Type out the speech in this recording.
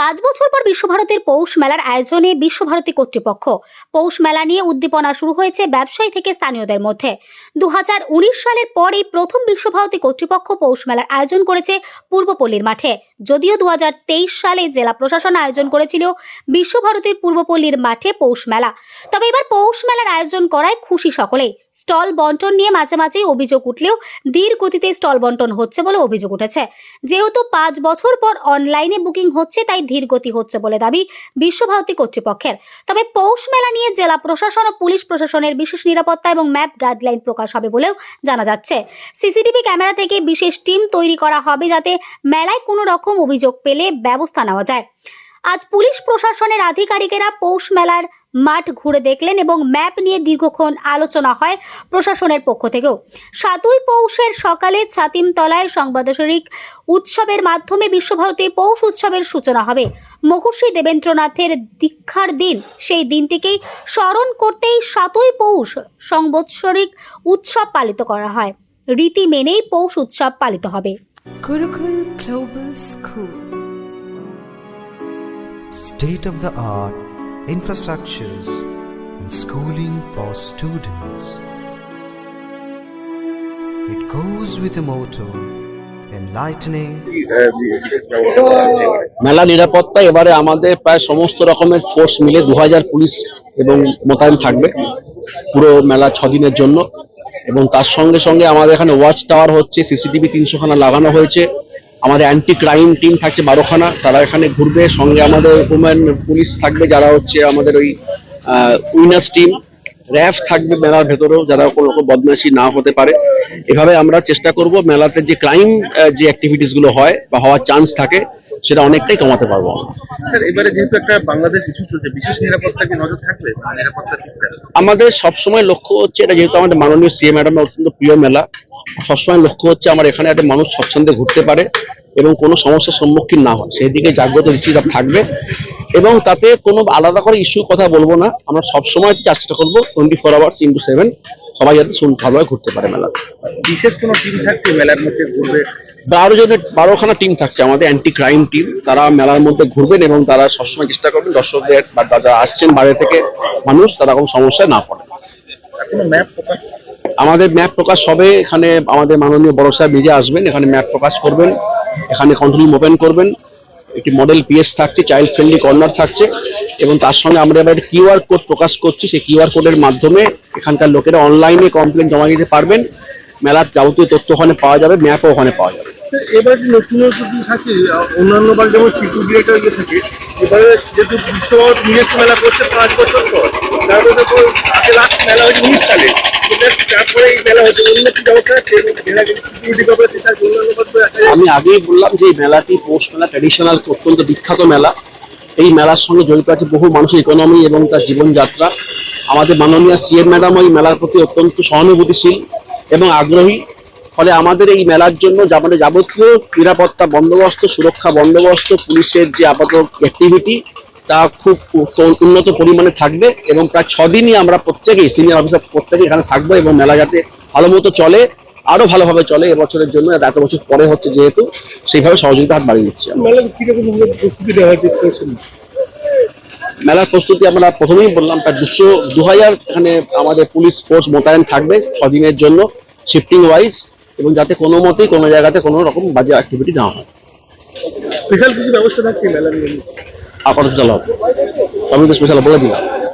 পাঁচ বছর পর বিশ্বভারতীর পৌষ মেলার আয়োজনে বিশ্বভারতী কর্তৃপক্ষ। পৌষ মেলা নিয়ে উদ্দীপনা শুরু হয়েছে ব্যবসায়ী থেকে স্থানীয়দের মধ্যে। দু সালের পর এই প্রথম বিশ্বভারতী কর্তৃপক্ষ পৌষ মেলার আয়োজন করেছে পূর্বপল্লীর মাঠে। যদিও দু হাজার তেইশ সালে জেলা প্রশাসন আয়োজন করেছিল বিশ্বভারতীর পূর্বপল্লীর মাঠে পৌষ মেলা। তবে এবার পৌষ মেলার আয়োজন করায় খুশি সকলেই। স্টল বন্টন নিয়ে মাঝে মাঝেই অভিযোগ উঠলেও ধীর গতিতে স্টল বন্টন হচ্ছে বলে অভিযোগ উঠেছে। যেহেতু পাঁচ বছর পর অনলাইনে বুকিং হচ্ছে, তাই ধীর গতি হচ্ছে বলে দাবি বিশ্বভারতী কর্তৃপক্ষের। তবে পৌষ মেলা নিয়ে জেলা প্রশাসন ও পুলিশ প্রশাসনের বিশেষ নিরাপত্তা এবং ম্যাপ গাইডলাইন প্রকাশ হবে বলেও জানা যাচ্ছে। সিসিটিভি ক্যামেরা থেকে বিশেষ টিম তৈরি করা হবে যাতে মেলায় কোনো রকম অভিযোগ পেলে ব্যবস্থা নেওয়া যায়। আজ পুলিশ প্রশাসনের আধিকারিকেরা পৌষ মেলার মাঠ ঘুরে দেখলেন এবং ম্যাপ নিয়ে দীর্ঘক্ষণ আলোচনা হয় প্রশাসনের পক্ষ থেকেও। সাতই পৌষের সকালে ছাতিমতলায় সংবাদশরিক উৎসবের মাধ্যমে বিশ্বভারতী পৌষ উৎসবের সূচনা হবে। মহর্ষি দেবেন্দ্রনাথের দীক্ষার দিন, সেই দিনটিকেই স্মরণ করতেই সাতই পৌষ সংবৎসরিক উৎসব পালিত করা হয়। রীতি মেনেই পৌষ উৎসব পালিত হবে। Gurukul Global School. State of the art infrastructures and schooling for students. It goes with a motto enlightening, মেলা নিরাপত্তা এবারে আমাদের প্রায় সমস্ত রকমের ফোর্স মিলে দু হাজার পুলিশ এবং মোতায়েন থাকবে পুরো মেলা ছ দিনের জন্য এবং তার সঙ্গে সঙ্গে আমাদের এখানে ওয়াচ টাওয়ার হচ্ছে সিসিটিভি তিনশোখানা লাগানো হয়েছে আমাদের অ্যান্টি ক্রাইম টিম থাকছে বারোখানা তারা এখানে ঘুরবে। সঙ্গে আমাদের উমেন পুলিশ থাকবে যারা হচ্ছে আমাদের ওই উইনার্স টিম র্যাফ থাকবে মেলার ভেতরেও যারা কোনো রকম বদমাশি না হতে পারে। এভাবে আমরা চেষ্টা করব মেলাতে যে ক্রাইম যে অ্যাক্টিভিটিসগুলো হয় বা হওয়ার চান্স থাকে সেটা অনেকটাই কমাতে পারব আমরা। স্যার এবারে যেহেতু একটা বাংলাদেশ ইস্যু চলছে বিশেষ নিরাপত্তা কি নজর থাকবে? মানে নিরাপত্তা আমাদের সবসময় লক্ষ্য হচ্ছে এটা যেহেতু আমাদের মাননীয় সিএম ম্যাডামের অত্যন্ত প্রিয় মেলা। সবসময় লক্ষ্য হচ্ছে আমার এখানে যাতে মানুষ স্বচ্ছন্দে ঘুরতে পারে এবং কোনো সমস্যার সম্মুখীন না হয়। সেই দিকে জাগ্রত দৃষ্টিপাত থাকবে। এবং তাতে কোনো আলাদা করে ইস্যুর কথা বলব না। আমরা সবসময় চেষ্টা করব twenty four hours into seven সবাই যাতে ভালোভাবে ঘুরতে পারে মেলা বিশেষ কোনো টিম থাকছে মেলার মধ্যে ঘুরবে? বারো জনের বারোখানা টিম থাকছে আমাদের অ্যান্টি ক্রাইম টিম তারা মেলার মধ্যে ঘুরবেন এবং তারা সবসময় চেষ্টা করবেন দর্শকদের বা যারা আসছেন বাইরে থেকে মানুষ তারা কোনো সমস্যায় না পড়ে। ম্যাপ আমাদের ম্যাপ প্রকাশ হবে, এখানে আমাদের মাননীয় বড় সাহেব নিজে আসবেন, এখানে ম্যাপ প্রকাশ করবেন, এখানে কন্ট্রোল ওপেন করবেন, একটি মডেল পিএস থাকছে চাইল্ড ফ্রেন্ডলি কর্নার থাকছে, এবং তার সঙ্গে আমরা এবার কিউআর কোড প্রকাশ করছি, সেই কিউআর কোডের মাধ্যমে এখানকার লোকেরা অনলাইনে কমপ্লেন জমা দিতে পারবেন, মেলার যাবতীয় তথ্য ওখানে পাওয়া যাবে ম্যাপও ওখানে পাওয়া যাবে। এবার নতুনত্ব কি থাকে, অন্যান্য বার যেমন সিকিউরিটি ইয়ে থাকে, এবারে যেহেতু বিশ্ব নিজস্ব মেলা করছে পাঁচ বছর পর, তারপরে তো আগে লাস্ট মেলা হয়েছে উনিশ সালে তারপরে আমি আগেই বললাম যে মেলাটি পৌষ মেলা ট্র্যাডিশনাল অত্যন্ত বিখ্যাত মেলা। এই মেলার সঙ্গে জড়িত আছে বহু মানুষের ইকোনমি এবং তার জীবনযাত্রা। আমাদের মাননীয় সিএম ম্যাডাম এই মেলার প্রতি অত্যন্ত সহানুভূতিশীল এবং আগ্রহী। ফলে আমাদের এই মেলার জন্য আমাদের যাবতীয় নিরাপত্তা বন্দোবস্ত সুরক্ষা বন্দোবস্ত পুলিশের যে আপাতত অ্যাক্টিভিটি তা খুব উন্নত পরিমাণে থাকবে এবং প্রায় ছদিনই আমরা প্রত্যেকেই সিনিয়র অফিসার প্রত্যেকেই এখানে থাকব এবং মেলা যাতে ভালো মতো চলে আরও ভালোভাবে চলে এবছরের জন্য এত বছর পরে হচ্ছে যেহেতু সেইভাবে সহযোগিতা হাত বাড়িয়ে দিচ্ছি। মেলার প্রস্তুতি আমরা প্রথমেই বললাম প্রায় দুশো দু হাজার এখানে আমাদের পুলিশ ফোর্স মোতায়েন থাকবে ছদিনের জন্য শিফটিং ওয়াইজ এবং যাতে কোনো মতেই কোনো জায়গাতে কোনো রকম বাজে অ্যাক্টিভিটি না হয়। স্পেশাল কিছু ব্যবস্থা থাকছে মেলা নিয়ে। আপাতত চলো। আমি তো স্পেশাল বলে দিলাম।